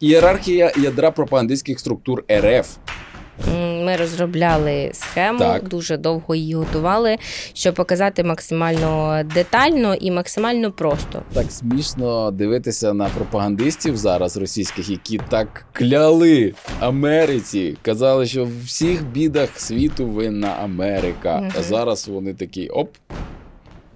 Ієрархія ядра пропагандистських структур РФ. Ми розробляли схему, Так. дуже довго її готували, щоб показати максимально детально і максимально просто. Так смішно дивитися на пропагандистів зараз російських, які так кляли Америці. Казали, що в всіх бідах світу винна Америка. Мгм. А зараз вони такі оп.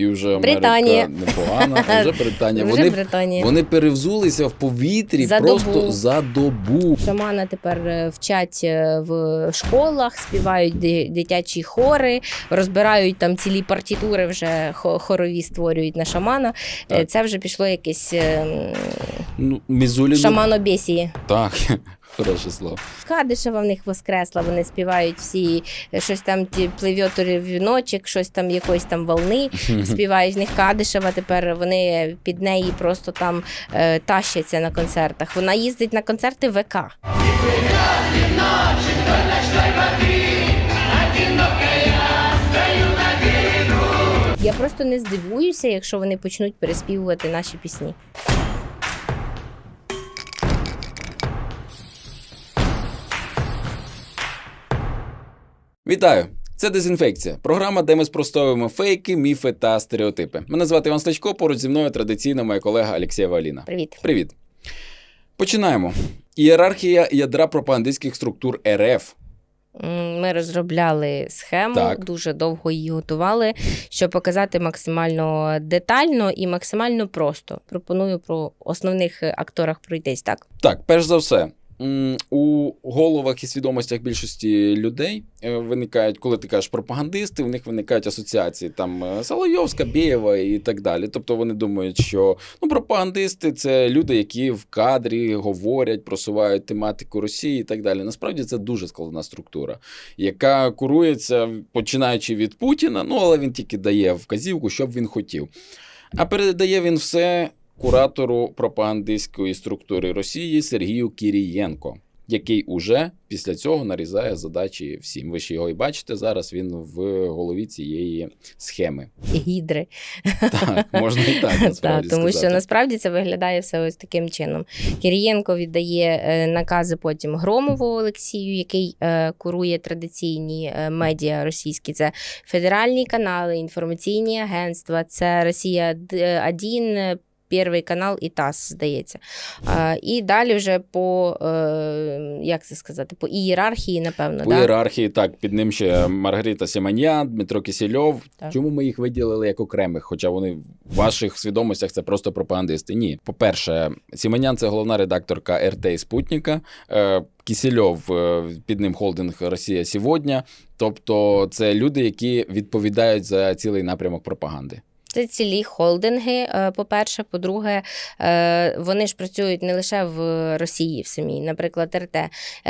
І вже Америка Британія. непогана, а вже Британія. Вже Вони, Британія. вони перевзулися в повітрі За просто добу. за добу. Шамана тепер е, вчать е, в школах, співають дитячі хори, розбирають там цілі партітури, вже хорові створюють на шамана. Е, Так. Це вже пішло якесь е, Ну, Мізуліну... шаманобесіє. Так, хороше слово. Кадишева в них воскресла, вони співають всі е, щось там ті пливьоторів віночок, щось там якоїсь там волни. Співають в них Кадишева. Тепер вони під неї просто там е, тащаться на концертах. Вона їздить на концерти ВК. Я просто не здивуюся, якщо вони почнуть переспівувати наші пісні. Вітаю! Це дезінфекція. Програма, де ми спростовуємо фейки, міфи та стереотипи. Мене звати Іван Стачко, поруч зі мною традиційно моя колега Алексєєва Аліна. Привіт. Привіт. Починаємо. Ієрархія ядра пропагандистських структур РФ. Ми розробляли схему, Так. дуже довго її готували, щоб показати максимально детально і максимально просто. Пропоную про основних акторах пройтись, так? Так, перш за все, у головах і свідомостях більшості людей е, виникають, коли ти кажеш пропагандисти, в них виникають асоціації там е, Соловйовська, Бієва і так далі. Тобто вони думають, що ну, пропагандисти це люди, які в кадрі говорять, просувають тематику Росії і так далі. Насправді це дуже складна структура, яка курується починаючи від Путіна, ну але він тільки дає вказівку, що б він хотів. А передає він все куратору пропагандистської структури Росії Сергію Кірієнко, який уже після цього нарізає задачі всім. Ви ж його і бачите зараз. Він в голові цієї схеми. Гідри. Так, можна і так Так, насправді тому що насправді це виглядає все ось таким чином. Кирієнко віддає е, накази потім Громову Олексію, який е, курує традиційні е, медіа російські. Це федеральні канали, інформаційні агентства, це Росія 1 Перший канал і ТАСС, здається. А, і далі вже по е, як це сказати, по ієрархії, напевно. По да? ієрархії, так, під ним ще Маргарита Сіманян, Дмитро Кисельов. Так. Чому ми їх виділили як окремих? Хоча вони в ваших свідомостях це просто пропагандисти. Ні. По-перше, Сіманян це головна редакторка РТ і Спутника. Е, Кисельов е, під ним холдинг Росія сьогодні. Тобто, це люди, які відповідають за цілий напрямок пропаганди. Це цілі холдинги. е, По-перше, по-друге, е, вони ж працюють не лише в Росії в самій, наприклад, РТ.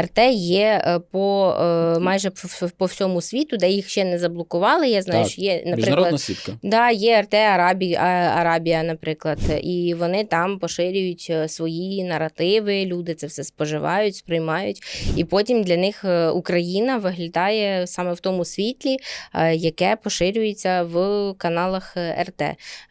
РТ є е, по майже по- всьому світу, де їх ще не заблокували. Я знаю, Так, що є, наприклад, сітка. Да, є РТ Арабі, Арабія, наприклад, і вони там поширюють свої наративи. Люди це все споживають, сприймають. І потім для них Україна виглядає саме в тому світлі, яке поширюється в каналах е, РТ.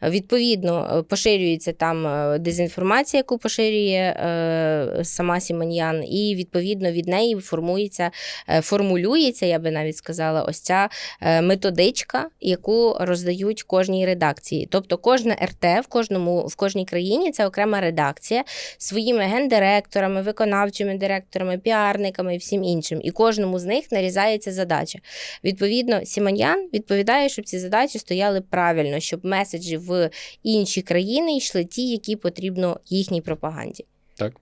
Відповідно, е, поширюється там е, дезінформація, яку поширює е, сама Сімоньян, і відповідно від неї формується, е, формулюється, я би навіть сказала, ось ця е, методичка, яку роздають кожній редакції. Тобто кожна РТ в кожному в кожній країні це окрема редакція своїми гендиректорами, виконавчими директорами, піарниками і всім іншим. І кожному з них нарізається задача. Відповідно, Сімоньян відповідає, щоб ці задачі стояли правильно, щоб меседжі в інші країни йшли ті, які потрібно їхній пропаганді. Так.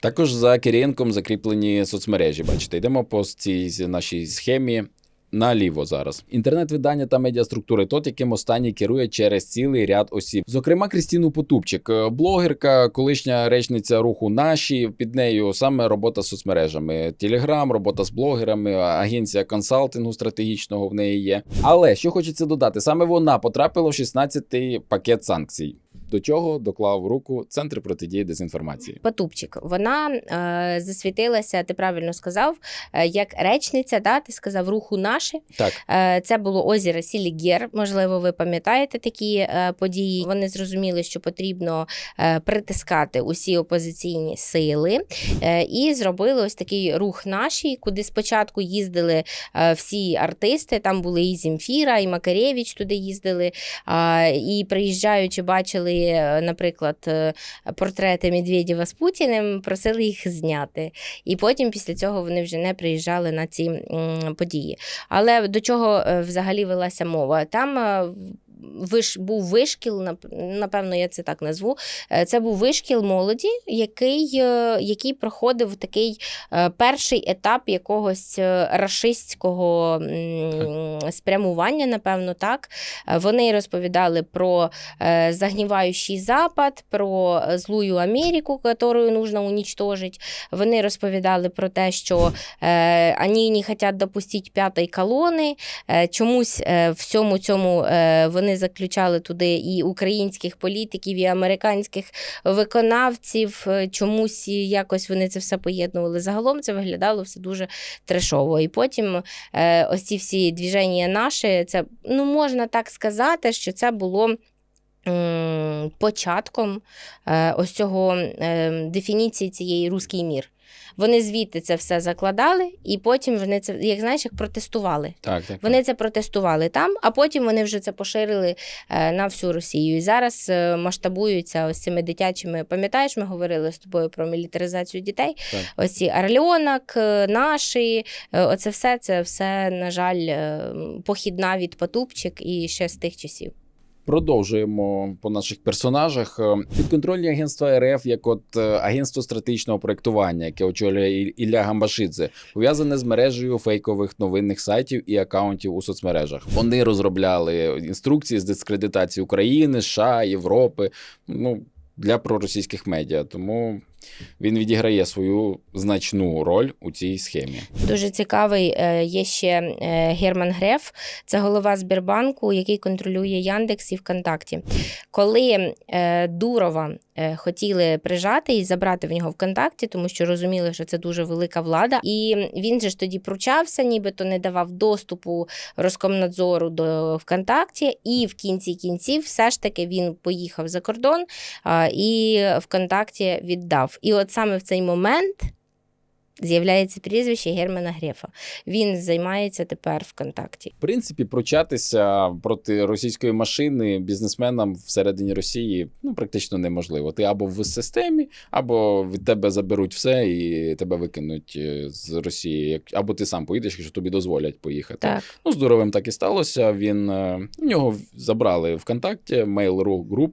Також за Кирієнком закріплені соцмережі. Бачите, йдемо по цій нашій схемі. Наліво зараз інтернет-видання та медіаструктури, тот, яким останній керує через цілий ряд осіб. Зокрема, Крістіну Потупчик, е, блогерка, колишня речниця руху наші. Під нею саме робота з соцмережами, Телеграм, робота з блогерами, агенція консалтингу стратегічного в неї є. Але що хочеться додати, саме вона потрапила в 16-й пакет санкцій. До чого доклав руку Центр протидії дезінформації. Потупчик. Вона е, засвітилася, ти правильно сказав, е, як речниця, да, ти сказав руху наше. Так, Е, Це було озеро Сілігєр. Можливо, ви пам'ятаєте такі е, події. Вони зрозуміли, що потрібно е, притискати усі опозиційні сили, е, і зробили ось такий рух нашій, куди спочатку їздили е, всі артисти. Там були і Земфіра, і Макаревич туди їздили. А, І приїжджаючи, бачили, е, наприклад, е, портрети Медведєва з Путіним, просили їх зняти. І потім після цього вони вже не приїжджали на ці події. Але до чого е, взагалі велася мова? Там виш, був вишкіл, напевно, я це так назву. Е, Це був вишкіл молоді, який, е, який проходив такий е, перший етап якогось рашистського спрямування, напевно, так. Вони розповідали про загніваючий Запад, про злую Америку, яку нужно уничтожить. Вони розповідали про те, що вони не хочуть допустити п'ятої колони. Чомусь всьому цьому е, вони заключали туди і українських політиків, і американських виконавців. Е, Чомусь якось вони це все поєднували. Загалом це виглядало все дуже трешово. І потім е, ось ці всі двіження наші, це ну можна так сказати, що це було. Початком е, ось цього е, дефініції цієї руський мір. Вони звідти це все закладали, і потім вони це, як знаєш, як протестували. так, так. Вони це протестували там, а потім вони вже це поширили е, на всю Росію. І зараз е, масштабуються ось цими дитячими. Пам'ятаєш, ми говорили з тобою про мілітаризацію дітей. Так. Ось ці Орльонок, е, наші, е, оце все, це все, на жаль, е, похідна від Потупчик і ще з тих часів. Продовжуємо по наших персонажах. Е, Підконтрольні агентства РФ, як от е, агентство стратегічного проектування, яке очолює Ілля Гамбашидзе, пов'язане з мережею фейкових новинних сайтів і акаунтів у соцмережах. Вони розробляли інструкції з дискредитації України, США, Європи. Ну для проросійських медіа. Тому він відіграє свою значну роль у цій схемі. Дуже цікавий е, є ще е, Герман Греф, це голова Сбербанку, який контролює Яндекс і ВКонтакті. Коли е, Дурова хотіли прижати і забрати в нього ВКонтакті, тому що розуміли, що це дуже велика влада, і він же ж тоді пручався, нібито не давав доступу Роскомнадзору до ВКонтакті, і в кінці кінців все ж таки він поїхав за кордон і ВКонтакті віддав. І от саме в цей момент з'являється прізвище Германа Грефа. Він займається тепер ВКонтакті. В принципі, пручатися проти російської машини бізнесменам всередині Росії ну практично неможливо. Ти або в системі, або від тебе заберуть все і тебе викинуть е, з Росії. Або ти сам поїдеш, якщо тобі дозволять поїхати. Так. Ну, здоровим так і сталося. Він е, в нього забрали ВКонтакті Mail.ru Group.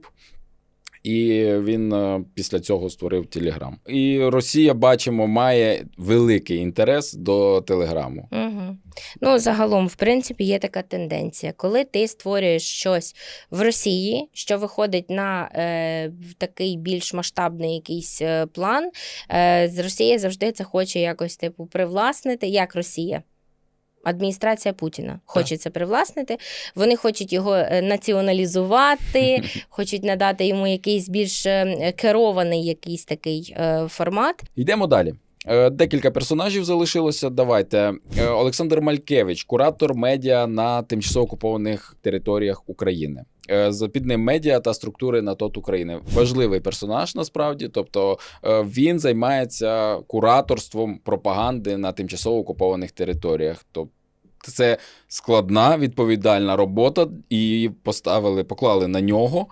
І він е, після цього створив Телеграм. І Росія, бачимо, має великий інтерес до Телеграму. Угу. Ну, загалом, в принципі, є така тенденція. Коли ти створюєш щось в Росії, що виходить на е, такий більш масштабний якийсь е, план, е, Росія завжди це хоче якось типу привласнити, як Росія. Адміністрація Путіна хоче це привласнити. Вони хочуть його е, націоналізувати, хочуть надати йому якийсь більш е, керований якийсь такий е, формат. Йдемо далі. Декілька персонажів залишилося. Давайте. Олександр Малькевич, куратор медіа на тимчасово окупованих територіях України. За під ним медіа та структури на ТОТ України. Важливий персонаж насправді. Тобто він займається кураторством пропаганди на тимчасово окупованих територіях. Тобто це складна відповідальна робота, і її поставили, поклали на нього.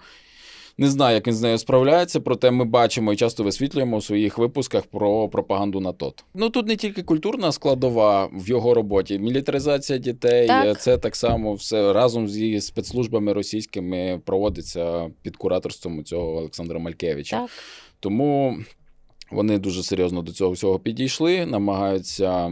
Не знаю, як він з нею справляється, проте ми бачимо і часто висвітлюємо у своїх випусках про пропаганду на ТОТ. Ну тут не тільки культурна складова в його роботі, мілітаризація дітей, Так. це так само все разом з її спецслужбами російськими проводиться під кураторством цього Олександра Малькевича. Так. Тому вони дуже серйозно до цього всього підійшли, намагаються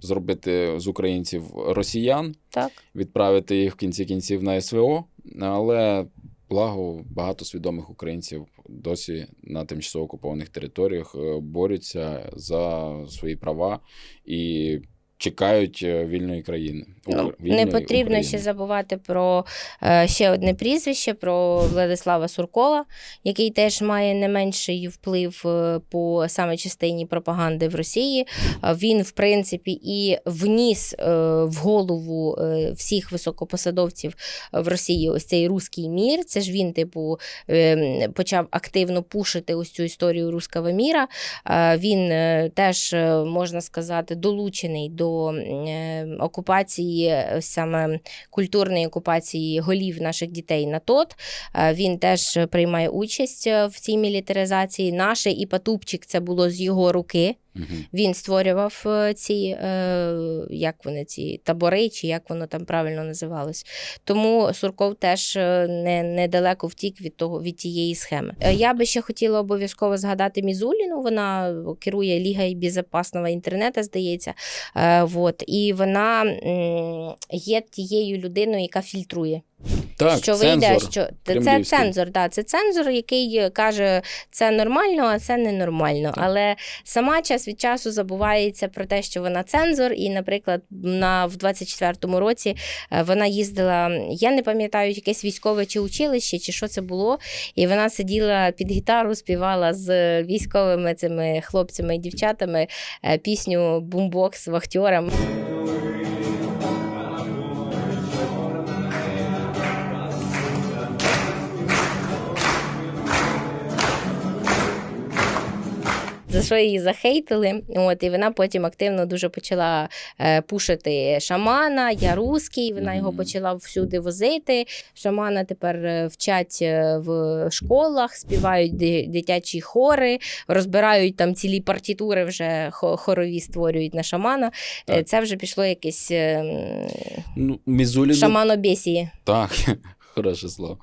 зробити з українців росіян, Так. відправити їх в кінці кінців на СВО, але благо багато свідомих українців досі на тимчасово окупованих територіях е, борються за свої права і чекають е, вільної країни. Ну, не потрібно України. ще забувати про е, ще одне прізвище про Владислава Суркова, який теж має не менший вплив е, по саме частині пропаганди в Росії. Е, Він, в принципі, і вніс е, в голову е, всіх високопосадовців в Росії ось цей руський мір. Це ж він, типу, е, почав активно пушити ось цю історію руского міра. Е, Він е, теж е, можна сказати долучений до е, окупації, е, саме культурної окупації голів наших дітей на ТОТ. Е, Він теж приймає участь е, в цій мілітаризації. Наше і Патупчик це було з його руки. Мгм. Він створював е, ці, е, як вони, ці табори, чи як воно там правильно називалось. Тому Сурков теж е, не, недалеко втік від того від тієї схеми. Я би ще хотіла обов'язково згадати Мізуліну. Вона керує Лігою безпечного інтернету, здається. Е, вот. І вона є тією людиною, яка фільтрує Так, що цензор. вийде, що це цензор, да, це цензор, який каже, це нормально, а це ненормально. Але сама час від часу забувається про те, що вона цензор, і, наприклад, на в 24-му році е, вона їздила, я не пам'ятаю, якесь військове чи училище, чи що це було. І вона сиділа під гітару, співала з військовими цими хлопцями і дівчатами е, пісню Бумбокс вахтьорам. За що її захейтили? От і вона потім активно дуже почала е, пушити шамана. Я русський. Вона його почала всюди возити. Шамана тепер е, вчать е, в школах, співають ди- дитячі хори, розбирають там цілі партітури, вже хо- хорові створюють на шамана. Так. Це вже пішло якесь е, Ну, Мізуліну шаманобесіє. Так, хороше слово.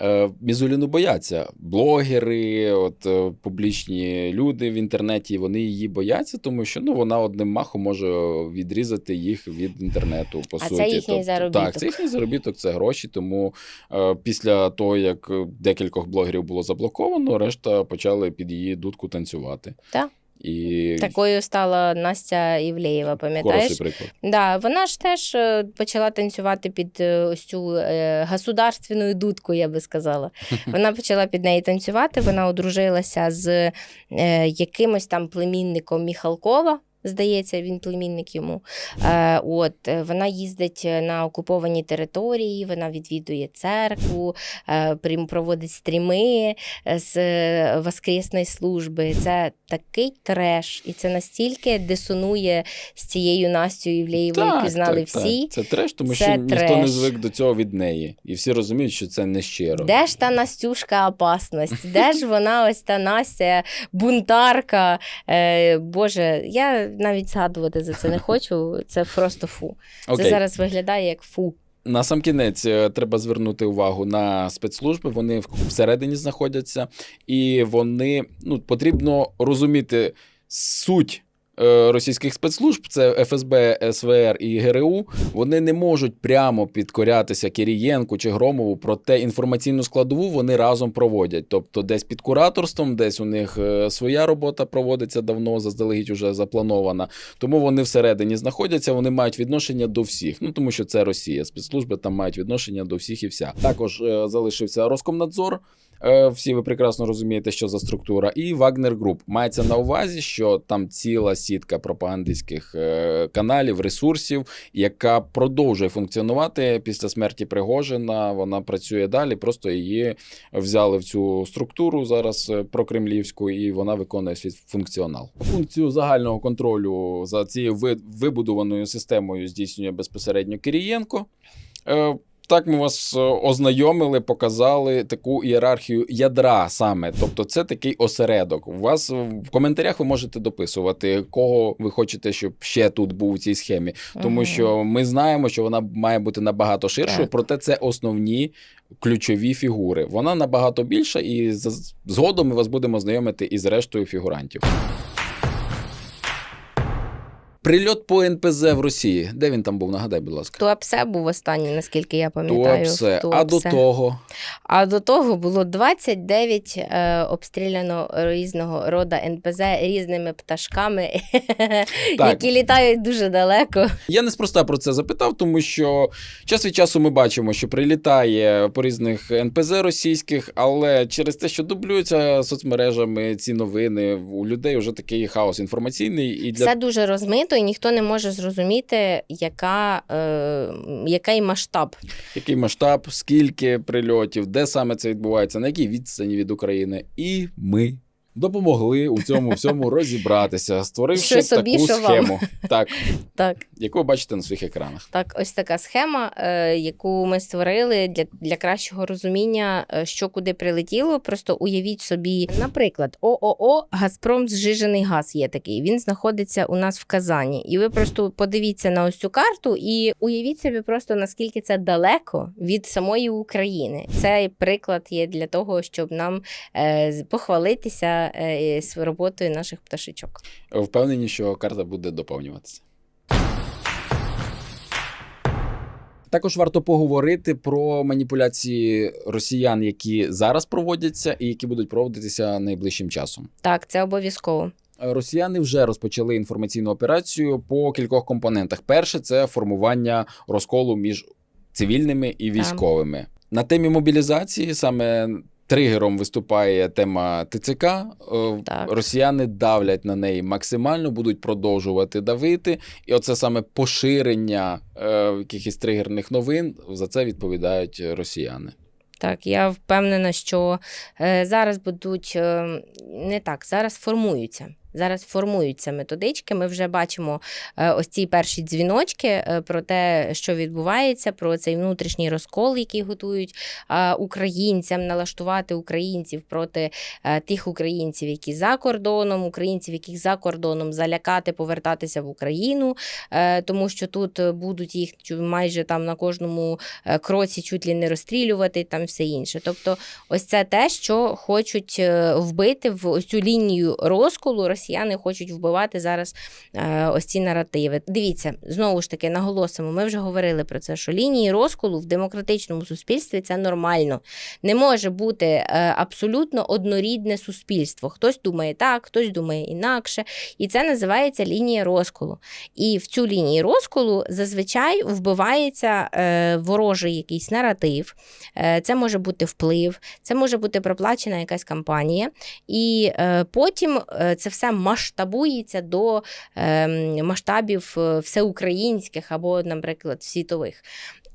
Е, Мізуліну бояться. Блогери, от, е, публічні люди в інтернеті, вони її бояться, тому що ну, вона одним махом може відрізати їх від інтернету. По А це суті. їхній заробіток. Так, це їхній заробіток, це гроші. Тому е, після того, як декількох блогерів було заблоковано, решта почали під її дудку танцювати. Так. І Такою стала Настя Івлеєва, пам'ятаєш? приклад. Да, вона ж теж е, почала танцювати під е, ось цю е, государственну дудку, я би сказала. Вона почала під неї танцювати. Вона одружилася з е, якимось там племінником Міхалкова. Здається, він племінник йому. Е, от е, вона їздить на окуповані території, вона відвідує церкву, е, проводить стріми е, з е, воскресної служби. Це такий треш, і це настільки дисонує з цією Настю Євлеєвою, яку знали всі. Так. Це треш, тому Це що ніхто не звик до цього від неї. І всі розуміють, що це не щиро. Де ж та Настюшка опасність? Де ж вона, ось та Настя, бунтарка? Е, Боже, я навіть згадувати за це не хочу. Це просто фу. Окей. Це зараз виглядає як фу. На сам кінець е, треба звернути увагу на спецслужби. Вони всередині знаходяться, і вони ну потрібно розуміти суть. Е, Російських спецслужб, це ФСБ, СВР і ГРУ, вони не можуть прямо підкорятися Кирієнку чи Громову, проте інформаційну складову вони разом проводять. Тобто, десь під кураторством, десь у них е, своя робота проводиться давно, заздалегідь уже запланована. Тому вони всередині знаходяться, вони мають відношення до всіх. Ну тому що це Росія. Спецслужби там мають відношення до всіх і вся. Також е, залишився Роскомнадзор. Е, всі ви прекрасно розумієте, що за структура, і Вагнер Груп. Мається на увазі, що там ціла сітка пропагандистських е, каналів, ресурсів, яка продовжує функціонувати після смерті Пригожина. Вона працює далі. Просто її взяли в цю структуру зараз е, прокремлівську, і вона виконує свій функціонал. Функцію загального контролю за цією вибудованою системою здійснює безпосередньо Кирієнко. Так, ми вас е, ознайомили, показали таку ієрархію ядра саме. Тобто, це такий осередок. У вас в коментарях ви можете дописувати, кого ви хочете, щоб ще тут був у цій схемі. Тому Мгм. що ми знаємо, що вона має бути набагато ширшою, Так. проте це основні ключові фігури. Вона набагато більша, і згодом ми вас будемо знайомити із рештою фігурантів. Прильот по НПЗ в Росії. Де він там був? Нагадай, будь ласка. Туапсе був останній, наскільки я пам'ятаю. Туапсе. в А до того. А до того було 29 е, обстріляно різного рода НПЗ різними пташками, які літають дуже далеко. Я неспроста про це запитав, тому що час від часу ми бачимо, що прилітає по різних НПЗ російських, але через те, що дублюються соцмережами ці новини, у людей вже такий хаос інформаційний. І для Все дуже розмито, і ніхто не може зрозуміти, яка, е, який масштаб. який масштаб, скільки прильотів, де саме це відбувається, на якій відстані від України. І ми допомогли у цьому всьому розібратися, створивши Що собі, таку що вам. схему, так, Так. яку ви бачите на своїх екранах. Так, ось така схема, е, яку ми створили для, для кращого розуміння, е, що куди прилетіло. Просто уявіть собі, наприклад, ООО Газпром зжижений газ є такий. Він знаходиться у нас в Казані. І ви просто подивіться на ось цю карту і уявіть собі просто наскільки це далеко від самої України. Цей приклад є для того, щоб нам е, з- похвалитися з роботою наших пташечок. Впевнені, що карта буде доповнюватися. Також варто поговорити про маніпуляції росіян, які зараз проводяться, і які будуть проводитися найближчим часом. Так, це обов'язково. Росіяни вже розпочали інформаційну операцію по кількох компонентах. Перше це формування розколу між цивільними і військовими. На темі мобілізації саме тригером виступає тема ТЦК. Е, Так. Росіяни давлять на неї максимально, будуть продовжувати давити. І оце саме поширення е, якихось тригерних новин за це відповідають росіяни. Так, я впевнена, що е, зараз будуть е, не так, зараз формуються. Зараз формуються методички. Ми вже бачимо е, ось ці перші дзвіночки е, про те, що відбувається, про цей внутрішній розкол, який готують е, українцям, налаштувати українців проти тих українців, які за кордоном, українців, яких за кордоном залякати, повертатися в Україну, тому що тут будуть їх майже там на кожному кроці чуть ли не розстрілювати, там все інше. Тобто, ось це те, що хочуть вбити в ось цю лінію розколу. Росіяни хочуть вбивати зараз е, ось ці наративи. Дивіться, знову ж таки, наголосимо. Ми вже говорили про це, що лінії розколу в демократичному суспільстві це нормально. Не може бути е, абсолютно однорідне суспільство. Хтось думає так, хтось думає інакше. І це називається лінія розколу. І в цю лінію розколу зазвичай вбивається е, ворожий якийсь наратив. Це може бути вплив, це може бути проплачена якась кампанія. І потім це все масштабується до е, масштабів е, всеукраїнських або, наприклад, світових.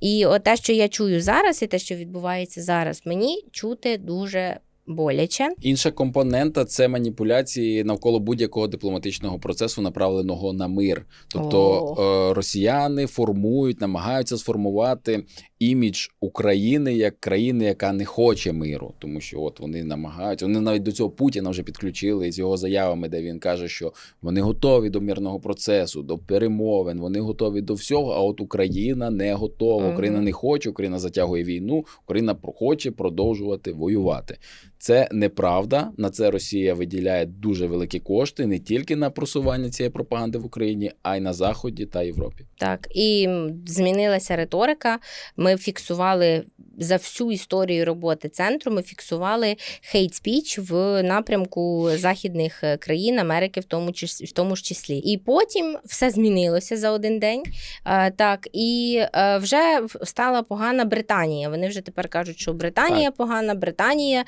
І те, що я чую зараз, і те, що відбувається зараз, мені чути дуже боляче. Інша компонента це маніпуляції навколо будь-якого дипломатичного процесу, направленого на мир. Тобто е, росіяни формують, намагаються сформувати імідж України як країни, яка не хоче миру, тому що от вони намагаються. Вони навіть до цього Путіна вже підключили з його заявами, де він каже, що вони готові до мирного процесу, до перемовин, вони готові до всього. А от Україна не готова. Україна не хоче, Україна затягує війну, Україна хоче продовжувати воювати. Це неправда. На це Росія виділяє дуже великі кошти не тільки на просування цієї пропаганди в Україні, а й на Заході та Європі. Так, і змінилася риторика. Ми фіксували за всю історію роботи центру. Ми фіксували хейт спіч в напрямку західних е, країн Америки, в тому числі в тому ж числі. І потім все змінилося за один день. Е, Так, і е, вже стала погана Британія. Вони вже тепер кажуть, що Британія погана, Британія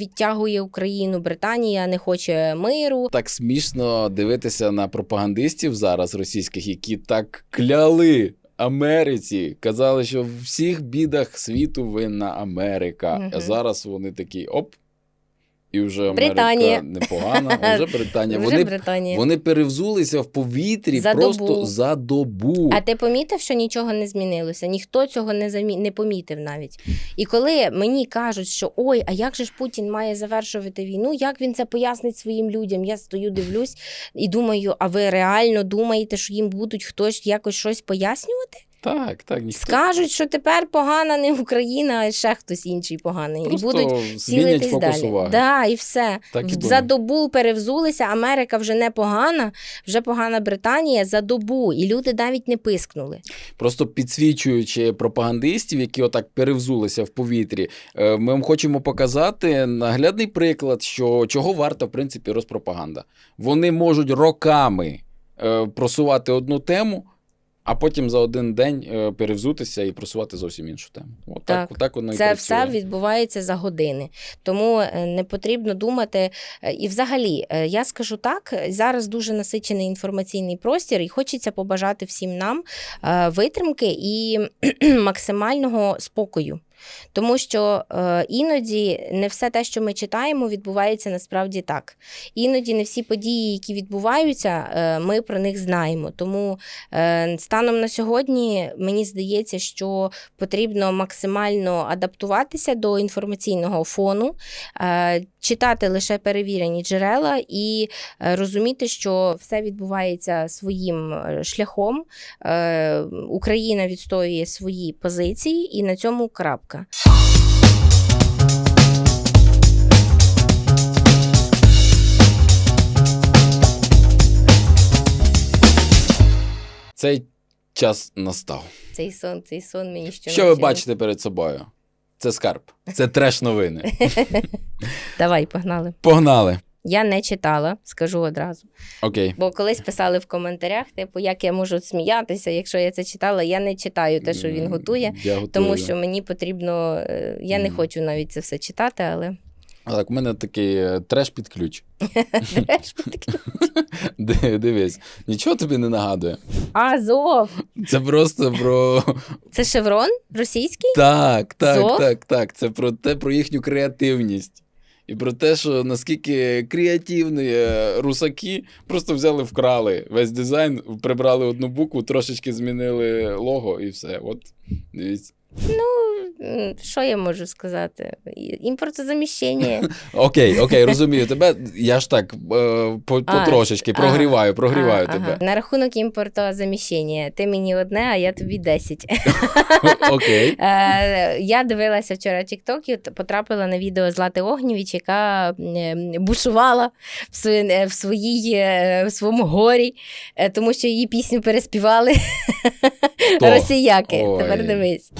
відтягує Україну, Британія не хоче миру. Так смішно дивитися на пропагандистів зараз російських, які так кляли. Америці казали, що в всіх бідах світу винна Америка. Угу. А зараз вони такі оп, і вже Америка Британія. непогана, а вже Британія. Вже Вони, Британія. вони перевзулися в повітрі За просто добу. за добу. А ти помітив, що нічого не змінилося? Ніхто цього не замі... не помітив навіть. І коли мені кажуть, що ой, а як же ж Путін має завершувати війну? Як він це пояснить своїм людям? Я стою, дивлюсь і думаю, а ви реально думаєте, що їм будуть хтось якось щось пояснювати? Так, так, ніхто. Скажуть, що тепер погана не Україна, а ще хтось інший поганий. Просто і будуть цілитись далі. уваги. Да, і все. Так і за добу перевзулися. Америка вже не погана, вже погана Британія за добу. І люди навіть не пискнули. Просто підсвічуючи пропагандистів, які отак перевзулися в повітрі, е, ми вам хочемо показати наглядний приклад, що чого варта, в принципі, розпропаганда. Вони можуть роками е, просувати одну тему. А потім за один день е, перевзутися і просувати зовсім іншу тему. От так, Так. так воно і Це працює. все відбувається за години. Тому е, не потрібно думати. е, І взагалі, я скажу так: зараз дуже насичений інформаційний простір, і хочеться побажати всім нам витримки і максимального спокою. Тому що е, іноді не все те, що ми читаємо, відбувається насправді так. Іноді не всі події, які відбуваються, е, ми про них знаємо. Тому е, станом на сьогодні мені здається, що потрібно максимально адаптуватися до інформаційного фону, е, читати лише перевірені джерела і е, розуміти, що все відбувається своїм е, шляхом. Е, Україна відстоює свої позиції, і на цьому крапка. Цей час настав. Цей сон, цей сон мені ще Що ви бачите перед собою? Це скарб. Це треш новини. Давай, погнали. Погнали. Я не читала, скажу одразу. Окей. Бо колись писали в коментарях, типу, як я можу сміятися, якщо я це читала. Я не читаю те, що він готує, Я готую, тому да. що мені потрібно. е, Я не хочу навіть це все читати, але Так, у мене такий е, треш під ключ. Треш під ключ. Дивись, нічого тобі не нагадує. Азов! Це просто про. Це шеврон російський? Так, так, так, так. Це про те, про їхню креативність. І про те, що наскільки креативні е, русаки просто взяли, вкрали весь дизайн, прибрали одну букву, трошечки змінили лого і все. От, дивіться. М, Що я можу сказати? Імпортозаміщення. Окей, окей, розумію тебе. Я ж так е, по, потрошечки прогріваю, прогріваю тебе. На рахунок імпортозаміщення. Ти мені одне, а я тобі 10. Окей. Е, Я дивилася вчора TikTok і потрапила на відео Злати Огнєвіч, яка бушувала в, е, своїй, в своєму горі, тому що її пісню переспівали росіяки. Тепер дивись.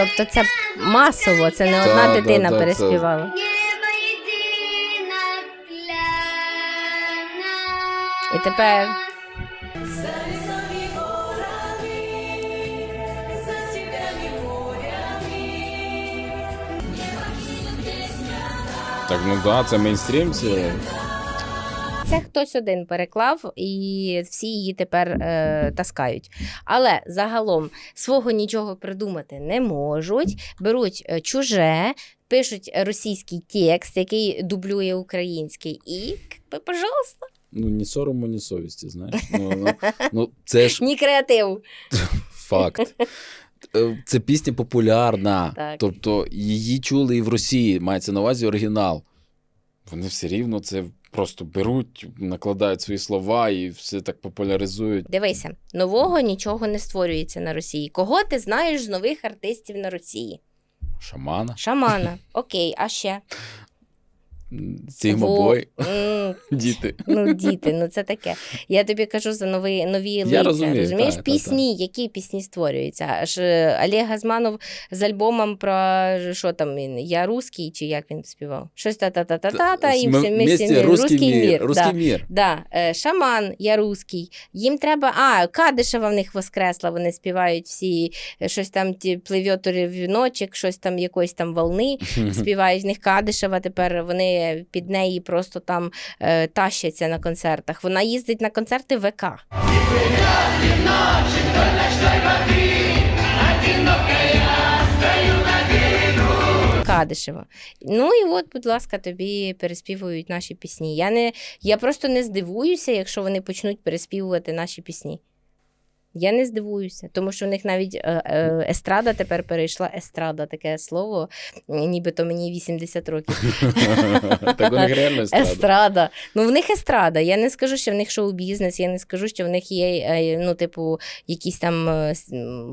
Тобто це масово, це не одна Да, да, дитина да, це- переспівала. Небо едино для І тепер Так, ну да, це мейнстрім. Це... Це хтось один переклав, і всі її тепер е, таскають. Але загалом свого нічого придумати не можуть, беруть е, чуже, пишуть російський текст, який дублює український, і пожалуйста, Ну, ні сорому, ні совісті, знаєш. Ну, ну, ну це ж ні креативу. факт. Е, Це пісня популярна. Так. Тобто її чули і в Росії, мається на увазі оригінал. Вони все рівно це просто беруть, накладають свої слова і все так популяризують. Дивися, нового нічого не створюється на Росії. Кого ти знаєш з нових артистів на Росії? Шамана, Шамана. Окей, а ще Сігмобой, Во- діти. Ну, діти, ну це таке. Я тобі кажу за нові, нові лиця. розумію, Розумієш, та, та, пісні, які пісні створюються. Аж е, Олег Газманов з альбомом про що там він? Я русський, чи як він співав? Щось та-та-та-та-та, і всі, русський мір. да. Русський мір. Да, е, шаман, я русський. Їм треба. А, Кадишева в них воскресла, вони співають всі е, щось там ті пливьотори віночок, щось там якоїсь там волни. Співають в них Кадишева. Тепер вони під неї просто там е, тащаться на концертах. Вона їздить на концерти ВК. Кадишева. Ну і от, будь ласка, тобі переспівують наші пісні. Я не я просто не здивуюся, якщо вони почнуть переспівувати наші пісні. Я не здивуюся, тому що в них навіть е, е, естрада тепер перейшла естрада, таке слово, нібито мені 80 років. Так у них реально естрада. Естрада. Ну, в них естрада. Я не скажу, що в них шоу-бізнес, я не скажу, що в них є, е, ну, типу, якісь там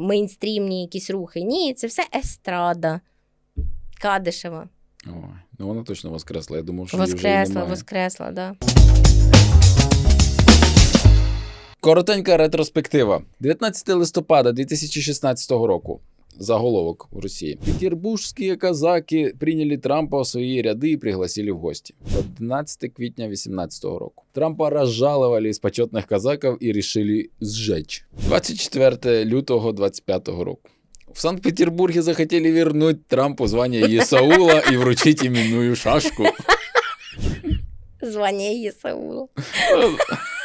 мейнстрімні якісь рухи. Ні, це все естрада. Кадишева. Ой, ну вона точно воскресла. Я думав, що її вже Воскресла, немає. воскресла, да. Коротенька ретроспектива. 19 листопада 2016 року. Заголовок у Росії. Петербургские казаки приняли Трампа в свои ряды и пригласили в гости. 11 квітня 2018 року. Трампа разжаловали из почетных казаков и решили сжечь. 24 лютого 2025 року. В Санкт-Петербурге захотели вернуть Трампу звание Исаула и вручить именную шашку. Звання Єсаула.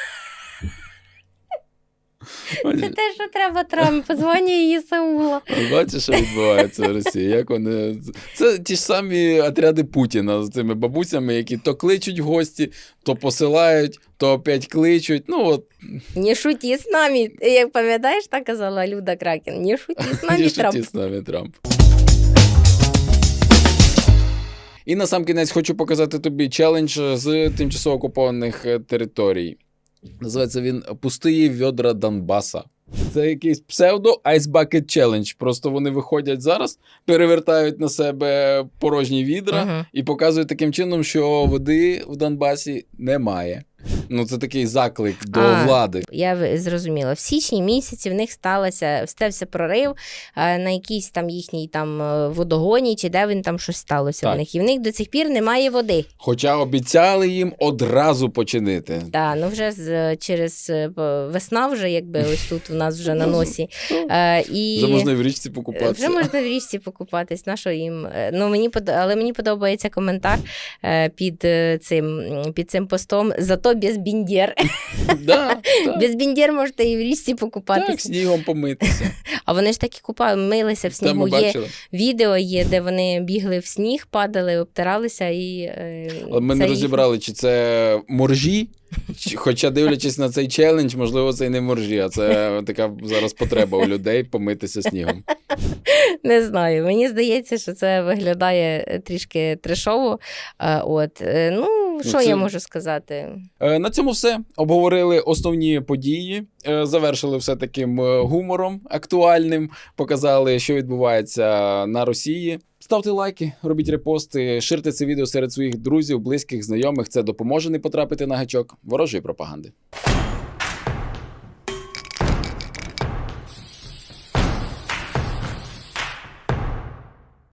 Це те, що треба Трампу, звання Єсаула. Бачиш, що відбувається в Росії? Як вони... Це ті ж самі отряди Путіна з цими бабусями, які то кличуть гості, то посилають, то опять кличуть. Ну от Не шуті з нами. Як пам'ятаєш, так казала Люда Кракен. Не шуті з нами, ті Трамп. з нами Трамп. І на сам кінець хочу показати тобі челендж з тимчасово окупованих е, територій. Називається він Пустиї відра Донбаса. Це якийсь псевдо Ice Bucket Challenge. Просто вони виходять зараз, перевертають на себе порожні відра Мгм. і показують таким чином, що води в Донбасі немає. Ну, це такий заклик до А. влади. Я зрозуміла. В січні місяці в них сталося стався прорив е, на якійсь там їхній там е, водогоні, чи де він там щось сталося Так. в них. І в них до цих пір немає води. Хоча обіцяли їм одразу починити. Так, ну вже з через е, весна, вже якби ось тут у нас вже на носі. Е, і... Вже можна в річці покупатися. Вже можна в річці покупатись. На що їм? Ну, мені. Але мені подобається коментар під цим, під цим постом. Зато без біндєр. Да. Без біндєр можете і в річці Так, снігом помитися. А вони ж так і купали, милися в ми снігу. Є бачили. відео є, де вони бігли в сніг, падали, обтиралися і. е, Але ми це не їх- розібрали, чи це моржі, чи- хоча дивлячись на цей челендж, можливо, це і не моржі, а це така зараз потреба у людей помитися снігом. Не знаю. Мені здається, що це виглядає е, трішки трешово. Е, От е, ну що це- я можу сказати? Е, На цьому все. Обговорили основні події, е, завершили все таким е, гумором актуальним, показали, що відбувається на Росії. Ставте лайки, робіть репости, ширте це відео серед своїх друзів, близьких, знайомих. Це допоможе не потрапити на гачок ворожої пропаганди.